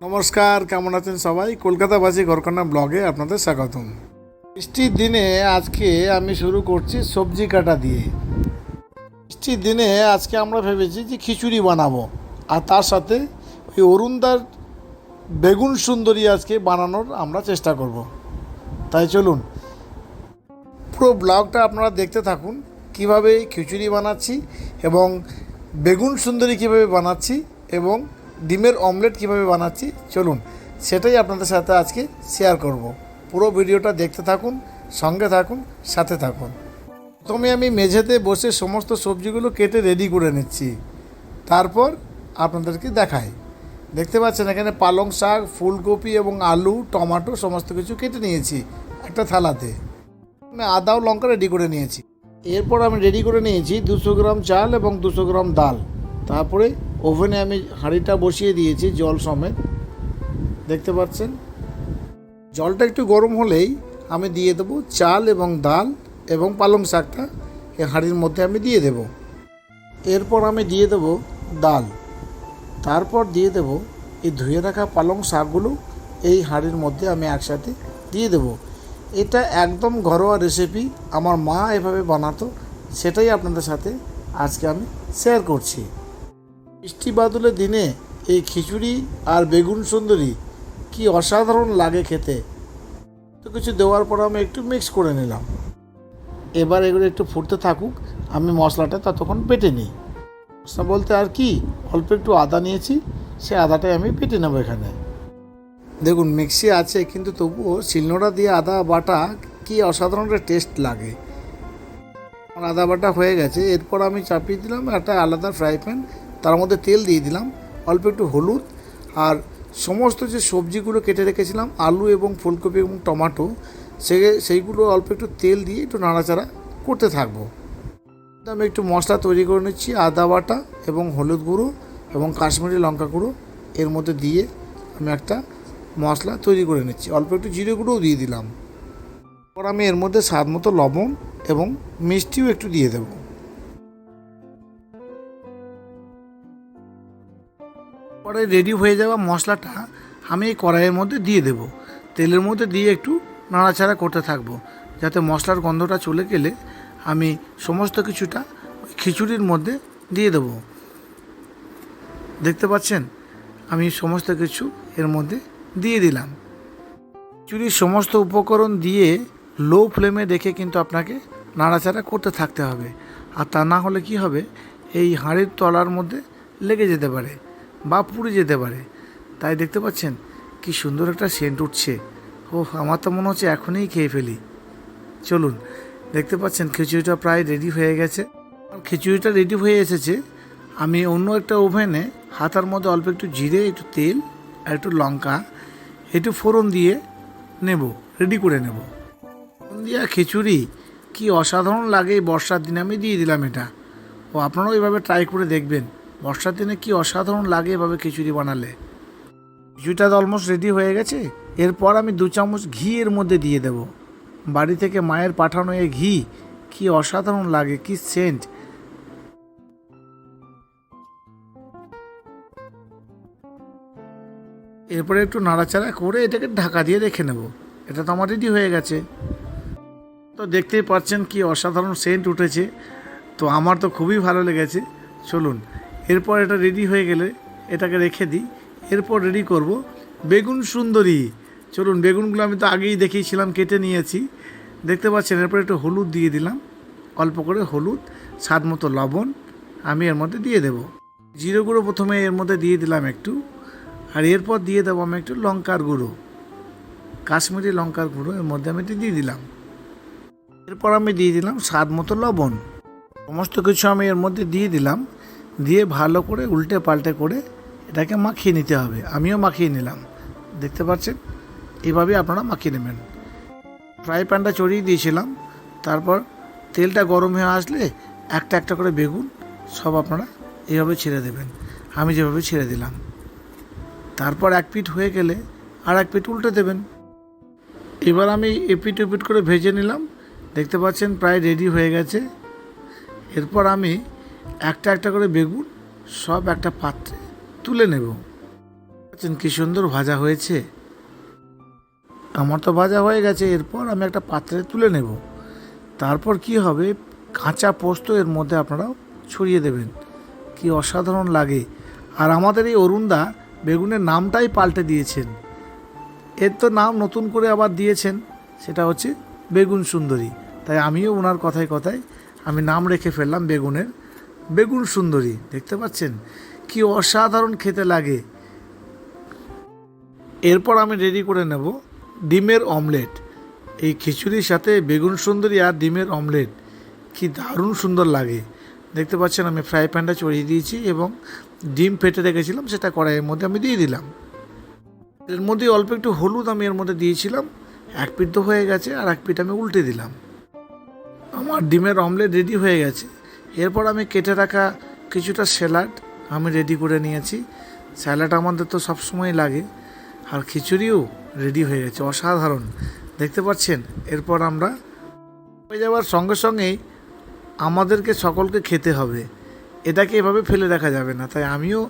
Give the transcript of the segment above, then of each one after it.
নমস্কার, কেমন আছেন সবাই? কলকাতাবাসী ঘরকন্যা ব্লগে আপনাদের স্বাগতম। বৃষ্টির দিনে আজকে আমি শুরু করছি সবজি কাটা দিয়ে। বৃষ্টির দিনে আজকে আমরা ভেবেছি যে খিচুড়ি বানাবো, আর তার সাথে ওই অরুণদার বেগুন সুন্দরী আজকে বানানোর আমরা চেষ্টা করব। তাই চলুন, পুরো ব্লগটা আপনারা দেখতে থাকুন, কীভাবে খিচুড়ি বানাচ্ছি এবং বেগুন সুন্দরী কীভাবে বানাচ্ছি এবং ডিমের অমলেট কীভাবে বানাচ্ছি, চলুন সেটাই আপনাদের সাথে আজকে শেয়ার করব। পুরো ভিডিওটা দেখতে থাকুন, সঙ্গে থাকুন, সাথে থাকুন। প্রথমে আমি মেঝেতে বসে সমস্ত সবজিগুলো কেটে রেডি করে নিচ্ছি। তারপর আপনাদেরকে দেখাই। দেখতে পাচ্ছেন এখানে পালং শাক, ফুলকপি এবং আলু, টমাটো সমস্ত কিছু কেটে নিয়েছি একটা থালাতে। আমি আদা ও লঙ্কা রেডি করে নিয়েছি। এরপর আমি রেডি করে নিয়েছি দুশো গ্রাম চাল এবং দুশো গ্রাম ডাল। তারপরে ওভেনে আমি হাঁড়িটা বসিয়ে দিয়েছি, জল সমেত। দেখতে পাচ্ছেন? জলটা একটু গরম হলেই আমি দিয়ে দেবো চাল এবং ডাল এবং পালং শাকটা এই হাঁড়ির মধ্যে আমি দিয়ে দেব। এরপর আমি দিয়ে দেবো ডাল। তারপর দিয়ে দেব এই ধুয়ে রাখা পালং শাকগুলো এই হাঁড়ির মধ্যে আমি একসাথে দিয়ে দেবো। এটা একদম ঘরোয়া রেসিপি আমার মা এভাবে বানাতো, সেটাই আপনাদের সাথে আজকে আমি শেয়ার করছি। বৃষ্টি বাদলের দিনে এই খিচুড়ি আর বেগুন সুন্দরী কি অসাধারণ লাগে খেতে। তো কিছু দেওয়ার পর আমি একটু মিক্স করে নিলাম। এবার এগুলো একটু ফুটতে থাকুক, আমি মশলাটা ততক্ষণ পেটে নিই। মশলা বলতে আর কি, অল্প একটু আদা নিয়েছি, সে আদাটাই আমি পেটে নেব এখানে। দেখুন মিক্সি আছে, কিন্তু তবুও শিলনোড়া দিয়ে আদা বাটা কি অসাধারণ একটা টেস্ট লাগে। আমার আদা বাটা হয়ে গেছে, এরপর আমি চাপিয়ে দিলাম একটা আলাদা ফ্রাই প্যান তার মধ্যে তেল দিয়ে দিলাম, অল্প একটু হলুদ আর সমস্ত যে সবজিগুলো কেটে রেখেছিলাম, আলু এবং ফুলকপি এবং টমাটো, সে সেইগুলো অল্প একটু তেল দিয়ে একটু নাড়াচাড়া করতে থাকব। আমি একটু মশলা তৈরি করে নিচ্ছি, আদা বাটা এবং হলুদ গুঁড়ো এবং কাশ্মীরি লঙ্কা গুঁড়ো, এর মধ্যে দিয়ে আমি একটা মশলা তৈরি করে নিচ্ছি। অল্প একটু জিরে গুঁড়োও দিয়ে দিলাম। পর আমি এর মধ্যে স্বাদ মতো লবণ এবং মিষ্টিও একটু দিয়ে দেব। পরে রেডি হয়ে যাওয়া মশলাটা আমি এই কড়াইয়ের মধ্যে দিয়ে দেব। তেলের মধ্যে দিয়ে একটু নাড়াচাড়া করতে থাকব, যাতে মশলার গন্ধটা চলে গেলে আমি সমস্ত কিছুটা খিচুড়ির মধ্যে দিয়ে দেবো। দেখতে পাচ্ছেন? আমি সমস্ত কিছু এর মধ্যে দিয়ে দিলাম। চুরির সমস্ত উপকরণ দিয়ে লো ফ্লেমে রেখে কিন্তু আপনাকে নাড়াচাড়া করতে থাকতে হবে। আর তা না হলে কি হবে? এই হাঁড়ির তলার মধ্যে লেগে যেতে পারে। বা পুড়ে যেতে পারে। তাই দেখতে পাচ্ছেন, কি সুন্দর একটা সেন্ট উঠছে। ও আমার তো মনে হচ্ছে এখনই খেয়ে ফেলি। চলুন, দেখতে পাচ্ছেন, খিচুড়িটা প্রায় রেডি হয়ে গেছে। আর খিচুড়িটা রেডি হয়ে এসেছে, আমি অন্য একটা ওভেনে হাতার মধ্যে অল্প একটু জিরে, একটু তেল আর একটু লঙ্কা, একটু ফোড়ন দিয়ে নেব রেডি করে নেব। দিয়া খিচুড়ি, কি অসাধারণ লাগে বর্ষার দিনে, আমি দিয়ে দিলাম এটা। ও, আপনারাও এইভাবে ট্রাই করে দেখবেন। বর্ষার দিনে কি অসাধারণ লাগে এভাবে খিচুড়ি বানালে? খিচুড়িটা অলমোস্ট রেডি হয়ে গেছে। এরপর আমি দু চামচ ঘি এর মধ্যে দিয়ে দেব। বাড়ি থেকে মায়ের পাঠানো এই ঘি, কি অসাধারণ লাগে, কি সেন্ট এরপরে একটু নাড়াচাড়া করে এটাকে ঢাকা দিয়ে রেখে নেব। এটা তো আমার রেডি হয়ে গেছে। তো দেখতেই পাচ্ছেন কি অসাধারণ সেন্ট উঠেছে। তো আমার তো খুবই ভালো লেগেছে। চলুন এরপর এটা রেডি হয়ে গেলে এটাকে রেখে দিই। এরপর রেডি করব বেগুন সুন্দরী। চলুন, বেগুনগুলো আমি তো আগেই দেখিয়েছিলাম, কেটে নিয়েছি। দেখতে পাচ্ছেন, এরপর একটু হলুদ দিয়ে দিলাম। অল্প করে হলুদ, স্বাদ মতো লবণ আমি এর মধ্যে দিয়ে দেব। জিরে গুঁড়ো প্রথমে এর মধ্যে দিয়ে দিলাম একটু। আর এরপর দিয়ে দেবো আমি একটু লঙ্কার গুঁড়ো। কাশ্মীরি লঙ্কার গুঁড়ো এর মধ্যে আমি দিয়ে দিলাম। এরপর আমি দিয়ে দিলাম স্বাদ মতো লবণ। সমস্ত কিছু আমি এর মধ্যে দিয়ে দিলাম। দিয়ে ভালো করে উল্টে পাল্টে করে এটাকে মাখিয়ে নিতে হবে। আমিও মাখিয়ে নিলাম। দেখতে পাচ্ছেন? এভাবে আপনারা মাখিয়ে নেবেন। ফ্রাই প্যানটা চড়িয়ে দিয়েছিলাম। তারপর তেলটা গরম হয়ে আসলে একটা একটা করে বেগুন সব আপনারা এভাবে ছেড়ে দেবেন। আমি যেভাবে ছেড়ে দিলাম। তারপর এক পিঠ হয়ে গেলে আর এক পিঠ উল্টে দেবেন। এবার আমি এপিট ওপিট করে ভেজে নিলাম। দেখতে পাচ্ছেন, প্রায় রেডি হয়ে গেছে। এরপর আমি একটা একটা করে বেগুন, সব একটা পাত্রে তুলে নেব। কি সুন্দর ভাজা হয়েছে? আমার তো ভাজা হয়ে গেছে, এরপর আমি একটা পাত্রে তুলে নেব। তারপর কি হবে? কাঁচা পোস্ত এর মধ্যে আপনারা ছড়িয়ে দেবেন। কি অসাধারণ লাগে। আর আমাদের এই অরুণদা বেগুনের নামটাই পাল্টে দিয়েছেন। এর তো নাম নতুন করে আবার দিয়েছেন, সেটা হচ্ছে বেগুন সুন্দরী। তাই আমিও ওনার কথায় কথায় আমি নাম রেখে ফেললাম বেগুনের। বেগুন সুন্দরী, দেখতে পাচ্ছেন? কি অসাধারণ খেতে লাগে। এরপর আমি রেডি করে নেব ডিমের অমলেট এই খিচুড়ির সাথে বেগুন সুন্দরী আর ডিমের অমলেট কি দারুণ সুন্দর লাগে। দেখতে পাচ্ছেন, আমি ফ্রাই প্যানটা চড়িয়ে দিয়েছি এবং ডিম ফেটে রেখেছিলাম, সেটা কড়াইয়ের মধ্যে আমি দিয়ে দিলাম। এর মধ্যে অল্প একটু হলুদ আমি এর মধ্যে দিয়েছিলাম। এক পিঠ তো হয়ে গেছে, আর এক পিঠ আমি উল্টে দিলাম। আমার ডিমের অমলেট রেডি হয়ে গেছে। এরপর আমি কেটে রাখা কিছুটা স্যালাড আমি রেডি করে নিয়েছি। স্যালাড আমাদের তো সবসময় লাগে। আর খিচুড়িও রেডি হয়ে গেছে, অসাধারণ। দেখতে পাচ্ছেন, এরপর আমরা হয়ে যাওয়ার সঙ্গে সঙ্গেই আমাদেরকে সকলকে খেতে হবে। এটাকে এভাবে ফেলে রাখা যাবে না, তাই আমিও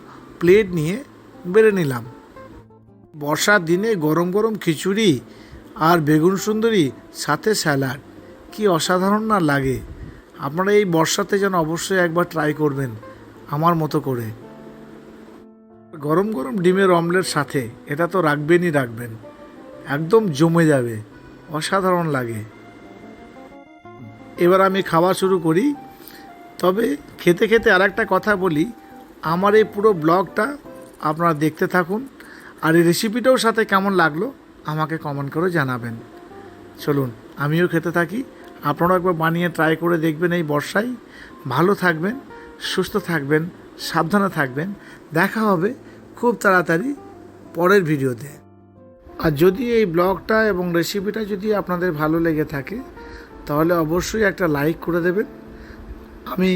প্লেট নিয়ে বেড়ে নিলাম। বর্ষার দিনে গরম গরম খিচুড়ি আর বেগুন সুন্দরী সাথে স্যালাড, কি অসাধারণ না লাগে? আপনারা এই বর্ষাতে যেন অবশ্যই একবার ট্রাই করবেন, আমার মতো করে। গরম গরম ডিমের অমলেট সাথে, এটা তো রাখবেনই রাখবেন। একদম জমে যাবে, অসাধারণ লাগে। এবার আমি খাওয়া শুরু করি। তবে খেতে খেতে আর একটা কথা বলি, আমার এই পুরো ব্লগটা আপনারা দেখতে থাকুন, আর এই রেসিপিটাও সাথে কেমন লাগল, আমাকে কমেন্ট করে জানাবেন। চলুন, আমিও খেতে থাকি। আপনারাও একবার বানিয়ে ট্রাই করে দেখবেন এই বর্ষায়। ভালো থাকবেন, সুস্থ থাকবেন, সাবধানে থাকবেন। দেখা হবে খুব তাড়াতাড়ি পরের ভিডিওতে। আর যদি এই ব্লগটা এবং রেসিপিটা যদি আপনাদের ভালো লেগে থাকে, তাহলে অবশ্যই একটা লাইক করে দেবেন। আমি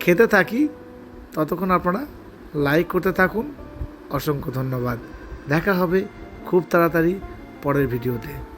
খেতে থাকি, ততক্ষণ আপনারা লাইক করতে থাকুন। অসংখ্য ধন্যবাদ। দেখা হবে খুব তাড়াতাড়ি পরের ভিডিওতে।